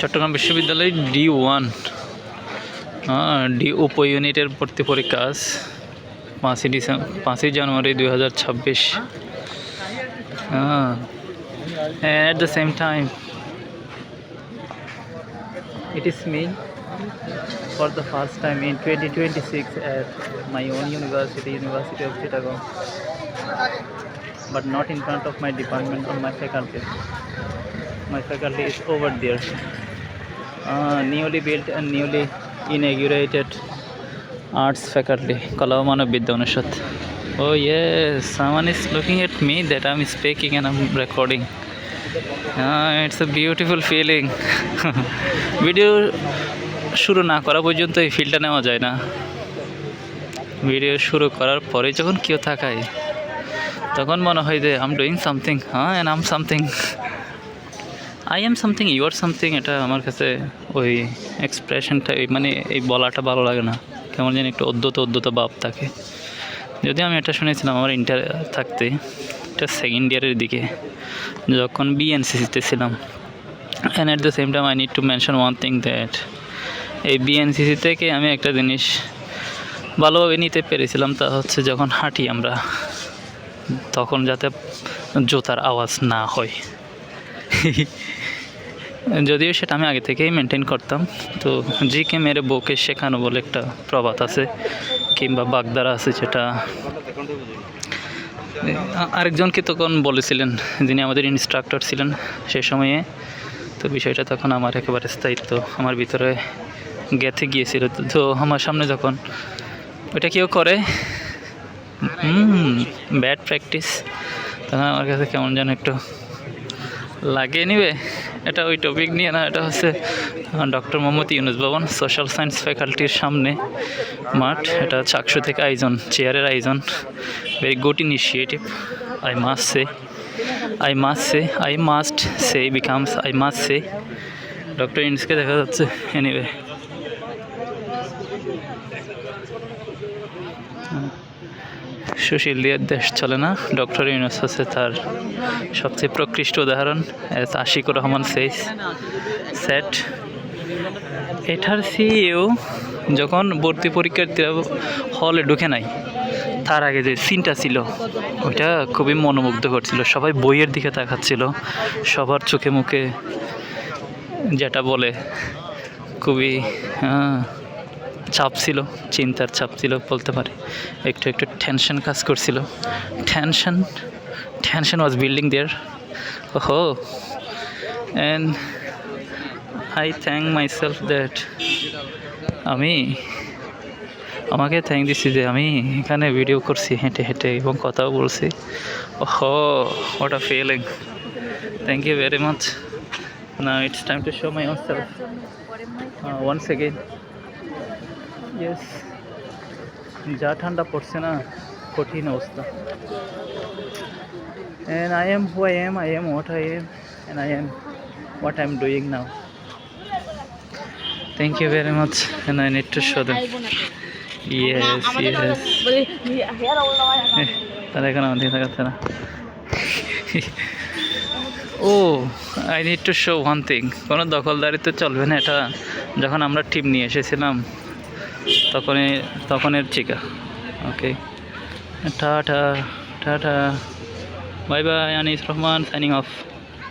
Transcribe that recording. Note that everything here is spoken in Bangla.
চট্টগ্রাম বিশ্ববিদ্যালয় ডি ওয়ান। হ্যাঁ ডি উপ ইউনিটের ভর্তি পরীক্ষা আজ, পাঁচই ডিসেম্বর পাঁচই জানুয়ারি দুই হাজার ছাব্বিশ। হ্যাঁ at the same time it is me for the first time in twenty twenty six at my own university university of but not in front of my department on my faculty my faculty is over there newly build and newly inaugurated arts faculty কলা মানব বিদ্যা অনুষদ ও ইয়ে Saman is looking at me that I am speaking and I'm recording it's a beautiful feeling video শুরু না করা পর্যন্ত এই ফিলটা নেওয়া যায় না। ভিডিও শুরু করার পরে যখন কেউ থাকায়, তখন মনে হয় যে আম ডুইং সামথিং হ্যাঁ and I'm something I am something you are something এটা আমার কাছে ওই এক্সপ্রেশনটা মানে এই বলাটা ভালো লাগে না। কেমন যেন একটু অদ্যত অদ্যত ভাব থাকে। যদি আমি এটা শুনেছিলাম আমার ইন্টার থাকতে, এটা সেকেন্ড ইয়ারের দিকে, যখন বিএনসিসিতে ছিলাম। And at the same time I need to mention one thing that এই বিএনসিসি থেকে আমি একটা জিনিস ভালোভাবে নিতে পেরেছিলাম, তা হচ্ছে যখন হাঁটি আমরা, তখন যাতে জুতার আওয়াজ না হয়। যদিও সেটা আমি আগে থেকেই মেনটেন করতাম, তো জি কে মেরে বউকে শেখানো বলে একটা প্রবাদ আছে, কিংবা বাগদারা আছে যেটা। আরেকজনকে তখন বলেছিলেন, যিনি আমাদের ইনস্ট্রাক্টর ছিলেন সে সময়ে, তো বিষয়টা তখন আমার একেবারে স্থায়িত্ব আমার ভিতরে গেঁথে গিয়েছিল। তো- তো আমার সামনে যখন ওটা কেউ করে ব্যাড প্র্যাকটিস তখন আমার কাছে কেমন যেন একটু লাগিয়ে নিবে এটা ওই টপিক নিয়ে না, এটা হচ্ছে ডক্টর মোহাম্মদ ইউনুস ভবন সোশ্যাল সায়েন্স ফ্যাকাল্টির সামনে মাঠ। এটা চাকসু থেকে আয়োজন চেয়ারের আয়োজন। Very good initiative I must say I must say I must say becomes I must say doctor ইউনুসকে দেখা যাচ্ছে এনিওয়ে সুশীল দিয়ে দেশ চলে না। ডক্টর ইউনুস হচ্ছে তার সবচেয়ে প্রকৃষ্ট উদাহরণ। আশিকুর রহমান সেইস। সেট এটার সিইও যখন ভর্তি পরীক্ষার্থীরা হলে ঢুকে নাই তার আগে যে সিনটা ছিল ওইটা খুবই মনোমুগ্ধ করছিল সবাই বইয়ের দিকে তাকাচ্ছিল। সবার চোখে মুখে যেটা বলে খুবই হ্যাঁ, চাপ ছিল চিন্তার চাপ ছিল বলতে পারে। একটু একটু টেনশন কাজ করছিল। Tension tension was building there ওহো। And I thank myself that আমি আমাকে থ্যাংক দিচ্ছি যে আমি এখানে ভিডিও করছি হেঁটে হেঁটে এবং কথাও বলছি। ওহো what a feeling thank you very much না it's time to show my self uh, once yes যা ঠান্ডা পড়ছে না, কঠিন অবস্থা। And I am who I am I am what I am and I am what I am doing now thank you very much and I need to show them yes yes তাহলে আমাদের থাকাতে ও I need to show one thing কোনো দখলদারি তো চলবে না, এটা যখন আমরা টিম নিয়ে এসেছিলাম। তখনই তখনের চিকা okay tata tata bye bye Anis Rahman signing off